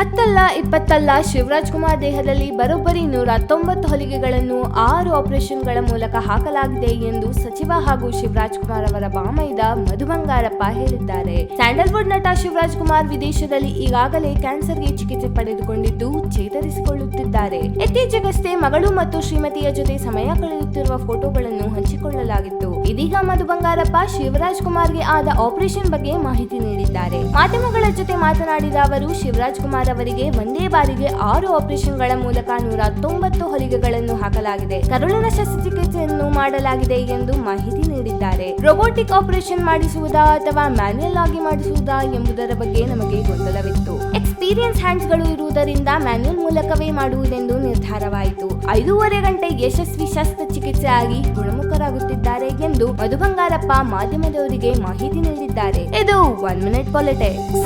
ಹತ್ತಲ್ಲ, ಇಪ್ಪತ್ತಲ್ಲ ಶಿವರಾಜ್ ಕುಮಾರ್ ದೇಹದಲ್ಲಿ ಬರೋಬ್ಬರಿ ನೂರ ತೊಂಬತ್ತು ಹೊಲಿಗೆಗಳನ್ನು ಆರು ಆಪರೇಷನ್ಗಳ ಮೂಲಕ ಹಾಕಲಾಗಿದೆ ಎಂದು ಸಚಿವ ಹಾಗೂ ಶಿವರಾಜ್ ಕುಮಾರ್ ಅವರ ಬಾಮೈದ ಮಧು ಬಂಗಾರಪ್ಪ ಹೇಳಿದ್ದಾರೆ. ಸ್ಯಾಂಡಲ್ವುಡ್ ನಟ ಶಿವರಾಜ್ ಕುಮಾರ್ ವಿದೇಶದಲ್ಲಿ ಈಗಾಗಲೇ ಕ್ಯಾನ್ಸರ್ಗೆ ಚಿಕಿತ್ಸೆ ಪಡೆದುಕೊಂಡಿದ್ದು ಚೇತರಿಸಿಕೊಳ್ಳುತ್ತಿದ್ದಾರೆ ಇತ್ತೀಚೆಗಷ್ಟೇ ಮಗಳು ಮತ್ತು ಶ್ರೀಮತಿಯ ಜೊತೆ ಸಮಯ ಕಳೆಯುತ್ತಿರುವ ಫೋಟೋಗಳನ್ನು ಹಂಚಿಕೊಳ್ಳಲಾಗಿತ್ತು. ಇದೀಗ ಮಧು ಬಂಗಾರಪ್ಪ ಶಿವರಾಜ್ ಕುಮಾರ್ಗೆ ಆದ ಆಪರೇಷನ್ ಬಗ್ಗೆ ಮಾಹಿತಿ ನೀಡಿದ್ದಾರೆ. ಮಾಧ್ಯಮಗಳ ಜೊತೆ ಮಾತನಾಡಿದ ಅವರು, ಶಿವರಾಜ್ ಕುಮಾರ್ ಅವರಿಗೆ ಒಂದೇ ಬಾರಿಗೆ ಆರು ಆಪರೇಷನ್ಗಳ ಮೂಲಕ ನೂರ ತೊಂಬತ್ತು ಹೊಲಿಗೆಗಳನ್ನು ಹಾಕಲಾಗಿದೆ. ಕರುಳಿನ ಶಸ್ತ್ರಚಿಕಿತ್ಸೆಯನ್ನು ಮಾಡಲಾಗಿದೆ ಎಂದು ಮಾಹಿತಿ ನೀಡಿದ್ದಾರೆ. ರೋಬೋಟಿಕ್ ಆಪರೇಷನ್ ಮಾಡಿಸುವುದಾ ಅಥವಾ ಮ್ಯಾನ್ಯಲ್ ಆಗಿ ಮಾಡಿಸುವುದಾ ಎಂಬುದರ ಬಗ್ಗೆ ನಮಗೆ ಗೊಂದಲವಿತ್ತು. ಎಕ್ಸ್ಪೀರಿಯನ್ಸ್ ಹ್ಯಾಂಡ್ಸ್ಗಳು ಇರುವುದರಿಂದ ಮ್ಯಾನ್ಯಲ್ ಮೂಲಕವೇ ಮಾಡುವುದೆಂದು ನಿರ್ಧಾರವಾಯಿತು. ಐದೂವರೆ ಗಂಟೆ ಯಶಸ್ವಿ ಶಸ್ತ್ರಚಿಕಿತ್ಸೆ ಆಗಿ ಗುಣಮುಖರಾಗುತ್ತಿದ್ದಾರೆ ಎಂದು ಮಧು ಬಂಗಾರಪ್ಪ ಮಾಧ್ಯಮದವರಿಗೆ ಮಾಹಿತಿ ನೀಡಿದ್ದಾರೆ. ಇದು ಒನ್ ಮಿನಿಟ್ ಪಾಲಿಟಿಕ್ಸ್